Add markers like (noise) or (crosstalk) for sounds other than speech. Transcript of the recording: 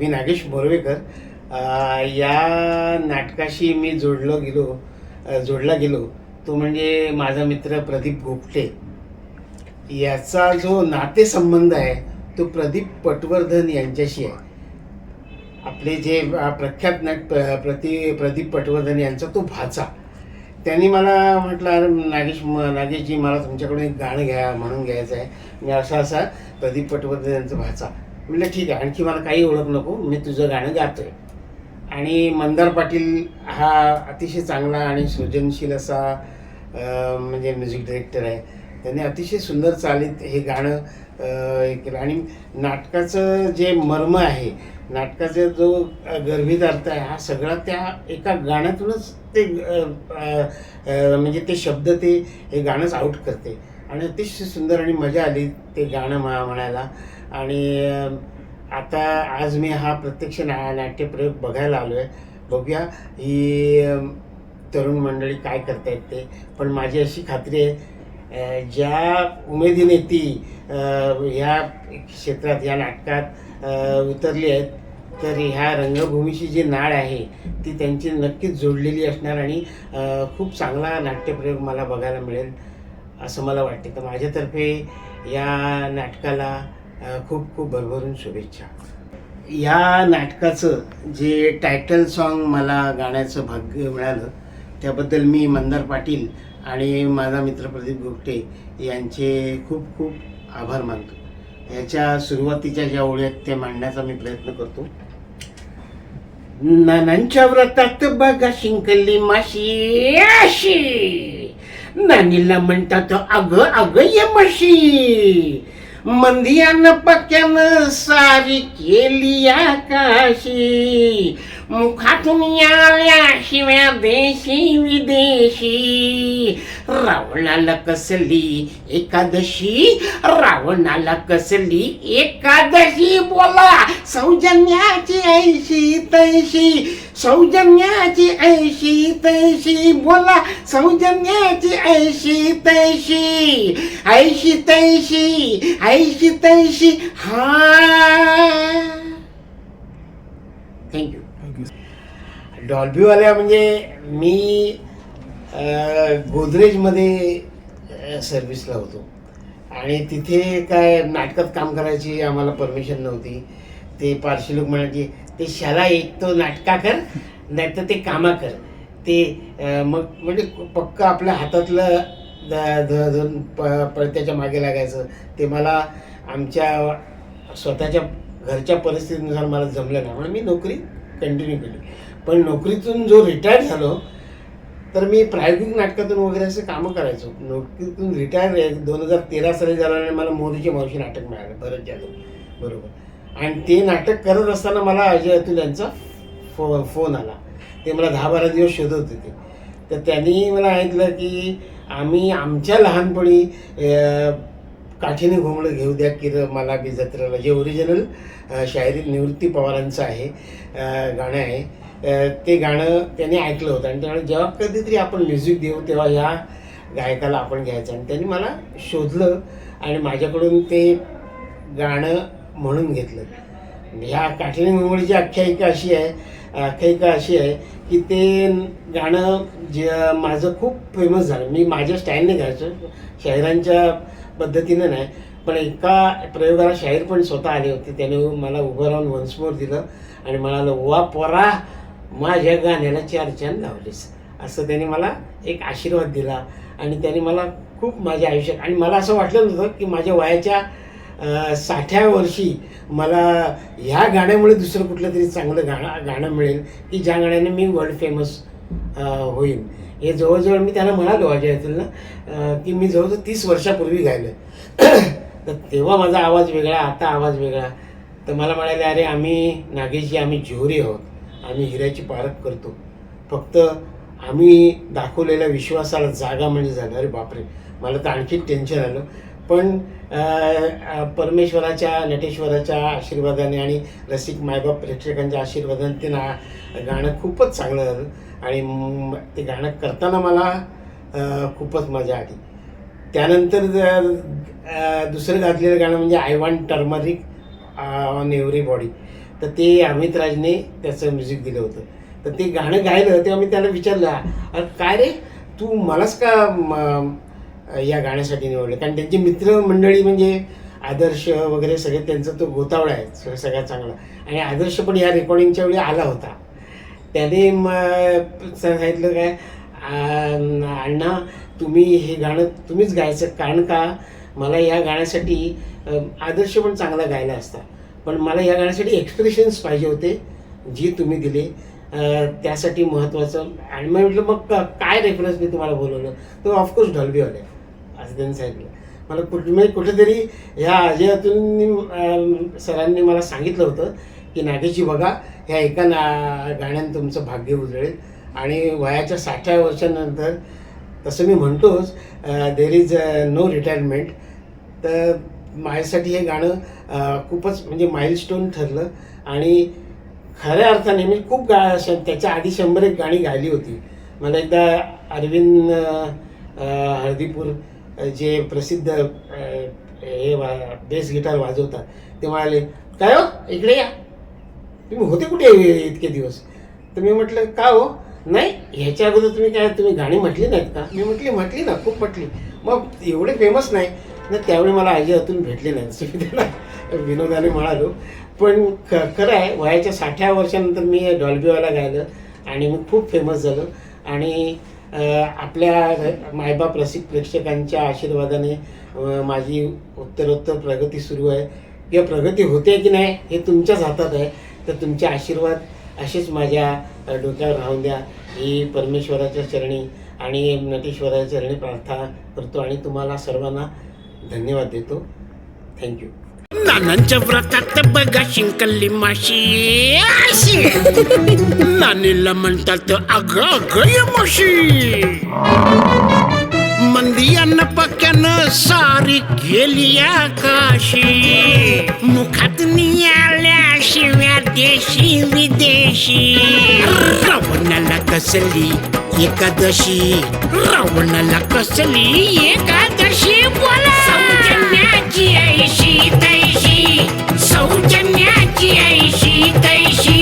मी नागेश बोरवेकर या नाटकाशी मी जोडलो गेलो जोडला गेलो. तो म्हणजे माझा मित्र प्रदीप गोपटे. याचा जो नातेसंबंध आहे तो प्रदीप पटवर्धन यांच्याशी आहे. आपले जे प्रख्यात नट प- प्रति प्रदीप पटवर्धन यांचा तो भाचा. त्यांनी मला म्हटलं "अरे नागेश नागेशजी मला तुमच्याकडून एक गाणं घ्या म्हणून घ्यायचं आहे. मी असा असा प्रदीप पटवर्धन यांचा भाचा. म्हटलं ठीक आहे आणखी मला काही ओळख नको मी तुझं गाणं गातोय. आणि मंदार पाटील हा अतिशय चांगला आणि सृजनशील असा म्हणजे म्युझिक डिरेक्टर आहे. त्याने अतिशय सुंदर चालीत हे गाणं हे केलं. आणि नाटकाचं जे मर्म आहे नाटकाचा जो गर्भित अर्थ आहे हा सगळा त्या एका गाण्यातूनच ते म्हणजे ते शब्द ते हे गाणंच आऊट करते. आणि अतिशय सुंदर आणि मजा आली ते गाणं म्हा म्हणायला. आणि आता आज मी हा प्रत्यक्ष ना नाट्यप्रयोग बघायला आलो आहे बघूया ही तरुण मंडळी काय करतायत ते. पण माझी अशी खात्री आहे ज्या उमेदीने ती ह्या क्षेत्रात या नाटकात उतरली आहेत तर ह्या रंगभूमीची जी नाळ आहे ती त्यांची नक्कीच जोडलेली असणार आणि खूप चांगला नाट्यप्रयोग मला बघायला मिळेल. असं मला वाटते. तर माझ्यातर्फे या नाटकाला खूप खूप भरभरून शुभेच्छा. या नाटकाचं जे टायटल सॉन्ग मला गाण्याचं भाग्य मिळालं त्याबद्दल मी मंदार पाटील आणि माझा मित्र प्रदीप गुप्ते यांचे खूप खूप आभार मानतो. याच्या सुरुवातीच्या ज्या ओळी आहेत मांडण्याचा मी प्रयत्न करतो. नानांच्या व्रतात बघा शिंकली माशी अशी. नानीला म्हणतात अग अग ये म्हशी. मंदियानं पक्क्यानं सारी केली आकाशी. मुखातून आल्या शिव्या देशी विदेशी. रावणाला कसली एकादशी? रावणाला कसली एकादशी? बोला. सौजन्याची ऐशी तैशी. सौजन्याची ऐशी तैशी. बोला. सौजन्याची ऐशी तैशी. ऐशी तैशी. ऐशी तैशी. हा. थँक्यू डॉल्बीवाल्या म्हणजे मी गोदरेजमध्ये सर्व्हिसला होतो. आणि तिथे काय नाटकात काम करायची आम्हाला परमिशन नव्हती. ते पारशी लोक म्हणायचे ते शाला एक तो नाटका कर नाही तर ते कामा कर. ते मग म्हणजे पक्क आपल्या हातातलं द- धरून प पळत्याच्या मागे लागायचं. ते मला आमच्या स्वतःच्या घरच्या परिस्थितीनुसार मला जमलं नाही. म्हणून मी नोकरी कंटिन्यू केली. पण नोकरीतून जो रिटायर झालो तर मी प्रायोगिक नाटकातून वगैरे असे कामं करायचो. नोकरीतून रिटायर दोन हजार तेरा साली झाल्याने मला मोदीचे मावशी नाटक मिळालं भरत जाधव बरोबर. आणि ते नाटक करत असताना मला अजय अतुल यांचा फो फोन आला. ते मला दहा बारा दिवस शोधत होते. तर त्यांनी मला ऐकलं की आम्ही आमच्या लहानपणी काठीने घुमणं घेऊ द्या की र मला बी जत्रेला. जे ओरिजिनल शायरीत निवृत्ती पवारांचं आहे गाणं आहे ते गाणं त्यांनी ऐकलं होतं. आणि त्यामुळे जेव्हा कधीतरी आपण म्युझिक देऊ तेव्हा ह्या गायकाला आपण घ्यायचं. आणि त्यांनी मला शोधलं आणि माझ्याकडून ते गाणं म्हणून घेतलं. ह्या काठीने घोंगडीची आख्यायिका अशी आहे आख्यायिका अशी आहे की ते गाणं जे माझं खूप फेमस झालं. मी माझ्या स्टाईलने गायचो. शहरांच्या पद्धतीनं नाही पण एका प्रयोगाला शाहीर पण स्वतः आले होते. त्याने मला उभं राहून वन्समोर दिलं आणि मला वा पोरा माझ्या गाण्याला चार चान लावलीस. असं त्याने मला एक आशीर्वाद दिला आणि त्याने मला खूप माझ्या आयुष्यात आणि मला असं वाटलं नव्हतं की माझ्या वयाच्या साठ्या वर्षी मला ह्या गाण्यामुळे दुसरं कुठलं तरी चांगलं गाणं गाणं मिळेल की ज्या गाण्याने मी वर्ल्ड फेमस होईन. हे जवळजवळ मी त्यांना म्हणालो अजय अतुलला ना की मी जवळजवळ तीस वर्षापूर्वी गायलं (clears throat) तर तेव्हा माझा आवाज वेगळा आता आवाज वेगळा. तर मला म्हणाले अरे आम्ही नागेशजी आम्ही जोहरी आहोत. आम्ही हिऱ्याची पारख करतो. फक्त आम्ही दाखवलेल्या विश्वासाला जागा म्हणजे झालं. अरे बापरे मला तर आणखी टेन्शन आलं. पण परमेश्वराच्या नटेश्वराच्या आशीर्वादाने आणि रसिक मायबाप प्रेक्षकांच्या आशीर्वादाने ते ना गाणं खूपच चांगलं झालं. आणि ते गाणं करताना मला खूपच मजा आली. त्यानंतर दुसरं गाजलेलं गाणं म्हणजे I want turmeric on every body तर ते अमित राजने त्याचं म्युझिक दिलं होतं. तर ते गाणं गायलं तेव्हा मी त्याला विचारलं "अरे काय रे? तू मलाच का म, या गाण्यासाठी निवडलं. कारण त्यांची मित्रमंडळी म्हणजे आदर्श वगैरे सगळे त्यांचा तो गोतावळा आहे सगळ्यात चांगला. आणि आदर्श पण या रेकॉर्डिंगच्या वेळी आला होता. त्याने मग सांगितलं काय अण्णा तुम्ही हे गाणं तुम्हीच गायचं कारण का मला या गाण्यासाठी आदर्श पण चांगला गायला असता. पण मला या गाण्यासाठी एक्सप्रेशन्स पाहिजे होते जी तुम्ही दिले. त्यासाठी महत्त्वाचं आणि मग म्हटलं मग काय रेफरन्स मी तुम्हाला बोलवलं? तर ऑफकोर्स ढलबीवाले असं त्यांनी सांगितलं. मला कुठे म्हणजे कुठेतरी ह्या अजयातून सरांनी मला सांगितलं होतं की नागेशी बघा ह्या एका ना गाण्यानं तुमचं भाग्य उजळेल आणि वयाच्या साठव्या वर्षानंतर तसं मी म्हणतोच देर इज नो रिटायरमेंट तर माझ्यासाठी हे गाणं खूपच म्हणजे माइलस्टोन ठरलं आणि खऱ्या अर्थाने मी खूप गा त्याच्या आधी शंभर एक गाणी गायली होती. मला एकदा अरविंद हळदीपूर जे प्रसिद्ध हे वा बेस गिटार वाजवतात ते म्हणाले काय हो? इकडे या. तुम्ही होते कुठे इतके दिवस? तर मी म्हटलं का हो? नाही ह्याच्या अगोदर तुम्ही काय तुम्ही गाणी म्हटली नाहीत का? मी म्हटली म्हटली ना खूप म्हटली. मग एवढे फेमस नाही ना त्यावेळी मला आजी अतून भेटले नाहीत (laughs) असं मी विनोदाने म्हणालो. पण ख खरं आहे वयाच्या साठ्या वर्षानंतर मी डॉल्बीवाला गायलं आणि मग खूप फेमस झालं. आणि आपल्या मायबाप रसिक प्रेक्षकांच्या आशीर्वादाने माझी उत्तरोत्तर प्रगती सुरू आहे. किंवा प्रगती होते की नाही हे तुमच्याच हातात आहे. तर तुमचे आशीर्वाद असेच माझ्या डोक्यावर राहून द्या. ही परमेश्वराच्या चरणी आणि नटेश्वराच्या चरणी प्रार्थना करतो आणि तुम्हाला सर्वांना धन्यवाद देतो. थँक्यू नानांच्या व्रतात बघा शिंकल्ली माशी. अशी. नानीला म्हणतात अग अगय माशी. मंदियान पक्यानं सारी गेली आकाशी. मुखात नियाल्या शिव्या देशी विदेशी. रावणाला कसली एकादशी? रावणाला कसली एकादशी? बोला. सौजन्याची ऐशी सौजन्याची ऐशी तैशी